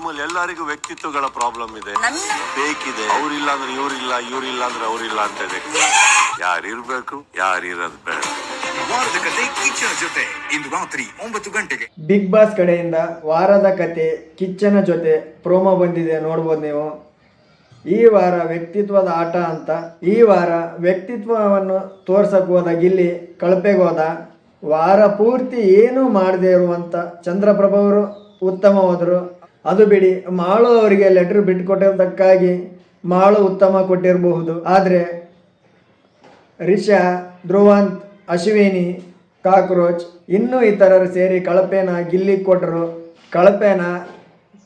ನಿಮ್ಮಲ್ಲಿ ಎಲ್ಲರಿಗೂ ವ್ಯಕ್ತಿತ್ವಗಳ ಪ್ರಾಬ್ಲಮ್ ಇದೆ. ಬೇಕಿದೆ. ಅವ್ರಿಲ್ಲ ಅಂದ್ರೆ ಇವ್ರಿಲ್ಲ ಇವ್ರಿಲ್ಲ ಅಂದ್ರೆ ಅವ್ರಿಲ್ಲ ಅಂತ ಇದೆ. ಯಾರು ಇರ್ಬೇಕು ಯಾರು ಇರೋದು ಬೇಡ. ವಾರದ ಕತೆ ಕಿಚ್ಚನ ಜೊತೆ. ಇಂದು ರಾತ್ರಿ ಒಂಬತ್ತು ಗಂಟೆಗೆ. ಬಿಗ್ ಬಾಸ್ ಕಡೆಯಿಂದ ವಾರದ ಕತೆ ಕಿಚ್ಚನ ಜೊತೆ ಪ್ರೋಮೋ ಬಂದಿದೆ ನೋಡ್ಬೋದು ನೀವು. ಈ ವಾರ ವ್ಯಕ್ತಿತ್ವದ ಆಟ ಅಂತ ಈ ವಾರ ವ್ಯಕ್ತಿತ್ವವನ್ನು ತೋರ್ಸಕ್ ಹೋದ ಗಿಲ್ಲಿ ಕಳಪೆಗೆ ಹೋದ. ವಾರ ಪೂರ್ತಿ ಏನೂ ಮಾಡದೇ ಇರುವಂಥ ಚಂದ್ರಪ್ರಭ ಅವರು ಉತ್ತಮ ಹೋದರು. ಅದು ಬಿಡಿ, ಮಾಳು ಅವರಿಗೆ ಲೆಟರ್ ಬಿಟ್ಟುಕೊಟ್ಟಿದ್ದಕ್ಕಾಗಿ ಮಾಳು ಉತ್ತಮ ಕೊಟ್ಟಿರಬಹುದು. ಆದರೆ ರಿಷಾ, ಧ್ರುವಂತ್, ಅಶ್ವಿನಿ, ಕಾಕ್ರೋಚ್ ಇನ್ನೂ ಇತರರು ಸೇರಿ ಕಳಪೆನ ಗಿಲ್ಲಿ ಕೊಟ್ಟರು. ಕಳಪೆನ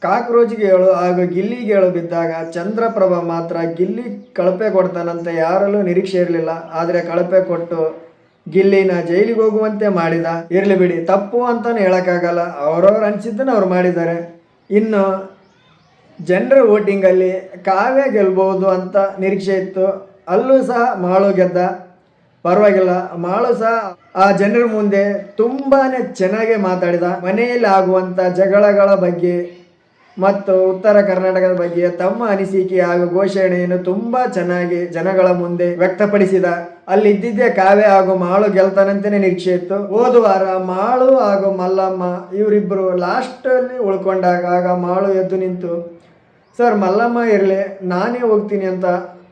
ಕಾಕ್ರೋಚ್ಗೆ ಹೇಳು ಹಾಗೂ ಗಿಲ್ಲಿಗೆ ಹೇಳು ಬಿದ್ದಾಗ ಚಂದ್ರಪ್ರಭ ಮಾತ್ರ ಗಿಲ್ಲಿ ಕಳಪೆ ಕೊಡ್ತಾನಂತ ಯಾರಲ್ಲೂ ನಿರೀಕ್ಷೆ ಇರಲಿಲ್ಲ. ಆದರೆ ಕಳಪೆ ಕೊಟ್ಟು ಗಿಲ್ಲಿನ ಜೈಲಿಗೆ ಹೋಗುವಂತೆ ಮಾಡಿದ. ಇರಲಿ ಬಿಡಿ, ತಪ್ಪು ಅಂತಲೂ ಹೇಳೋಕ್ಕಾಗಲ್ಲ. ಅವರವ್ರು ಅನಿಸಿದ್ದನ್ನು ಅವ್ರು ಮಾಡಿದ್ದಾರೆ. ಇನ್ನು ಜನರ ವೋಟಿಂಗಲ್ಲಿ ಕಾವ್ಯ ಗೆಲ್ಬೋದು ಅಂತ ನಿರೀಕ್ಷೆ ಇತ್ತು. ಅಲ್ಲೂ ಸಹ ಮಾಳು ಗೆದ್ದ. ಪರವಾಗಿಲ್ಲ, ಮಾಳು ಸಹ ಆ ಜನರ ಮುಂದೆ ತುಂಬಾ ಚೆನ್ನಾಗಿ ಮಾತಾಡಿದ. ಮನೆಯಲ್ಲಿ ಆಗುವಂಥ ಜಗಳಗಳ ಬಗ್ಗೆ ಮತ್ತು ಉತ್ತರ ಕರ್ನಾಟಕದ ಬಗ್ಗೆ ತಮ್ಮ ಅನಿಸಿಕೆ ಹಾಗೂ ಘೋಷಣೆಯನ್ನು ತುಂಬಾ ಚೆನ್ನಾಗಿ ಜನಗಳ ಮುಂದೆ ವ್ಯಕ್ತಪಡಿಸಿದ. ಅಲ್ಲಿ ಇದ್ದಿದ್ದೇ ಕಾವ್ಯ ಹಾಗೂ ಮಾಳು ಗೆಲ್ತಾನಂತಾನೆ ನಿರೀಕ್ಷೆ ಇತ್ತು. ಹೋದ ವಾರ ಮಾಳು ಹಾಗೂ ಮಲ್ಲಮ್ಮ ಇವರಿಬ್ಬರು ಲಾಸ್ಟಲ್ಲಿ ಉಳ್ಕೊಂಡಾಗ ಆಗ ಮಾಳು ಎದ್ದು ನಿಂತು, ಸರ್, ಮಲ್ಲಮ್ಮ ಇರಲಿ, ನಾನೇ ಹೋಗ್ತೀನಿ ಅಂತ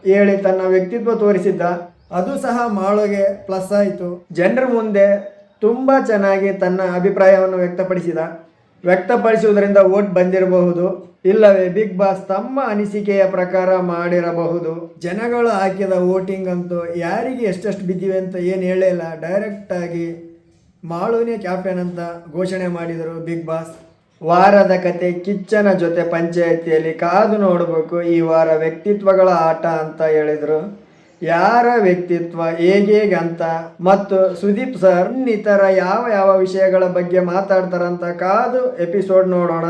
ಹೇಳಿ ತನ್ನ ವ್ಯಕ್ತಿತ್ವ ತೋರಿಸಿದ್ದ. ಅದು ಸಹ ಮಾಳುಗೆ ಪ್ಲಸ್ ಆಯಿತು. ಜನರ ಮುಂದೆ ತುಂಬ ಚೆನ್ನಾಗಿ ತನ್ನ ಅಭಿಪ್ರಾಯವನ್ನು ವ್ಯಕ್ತಪಡಿಸಿದ. ವ್ಯಕ್ತಪಡಿಸುವುದರಿಂದ ಓಟ್ ಬಂದಿರಬಹುದು, ಇಲ್ಲವೇ ಬಿಗ್ ಬಾಸ್ ತಮ್ಮ ಅನಿಸಿಕೆಯ ಪ್ರಕಾರ ಮಾಡಿರಬಹುದು. ಜನಗಳು ಹಾಕಿದ ವೋಟಿಂಗ್ ಅಂತೂ ಯಾರಿಗೆ ಎಷ್ಟೆಷ್ಟು ಬಿದ್ದಿವೆ ಅಂತ ಏನು ಹೇಳಿಲ್ಲ ಡೈರೆಕ್ಟಾಗಿ ಮಾಳುನೇ ಕ್ಯಾಪ್ಟನ್ ಅಂತ ಘೋಷಣೆ ಮಾಡಿದರು ಬಿಗ್ ಬಾಸ್. ವಾರದ ಕತೆ ಕಿಚ್ಚನ ಜೊತೆ ಪಂಚಾಯಿತಿಯಲ್ಲಿ ಕಾದು ನೋಡಬೇಕು, ಈ ವಾರ ವ್ಯಕ್ತಿತ್ವಗಳ ಆಟ ಅಂತ ಹೇಳಿದರು. ಯಾರ ವ್ಯಕ್ತಿತ್ವ ಹೇಗೆ ಅಂತ ಮತ್ತು ಸುದೀಪ್ ಸರ್ ಇನ್ನಿತರ ಯಾವ ಯಾವ ವಿಷಯಗಳ ಬಗ್ಗೆ ಮಾತಾಡ್ತಾರಂತ ಕಾದು ಎಪಿಸೋಡ್ ನೋಡೋಣ.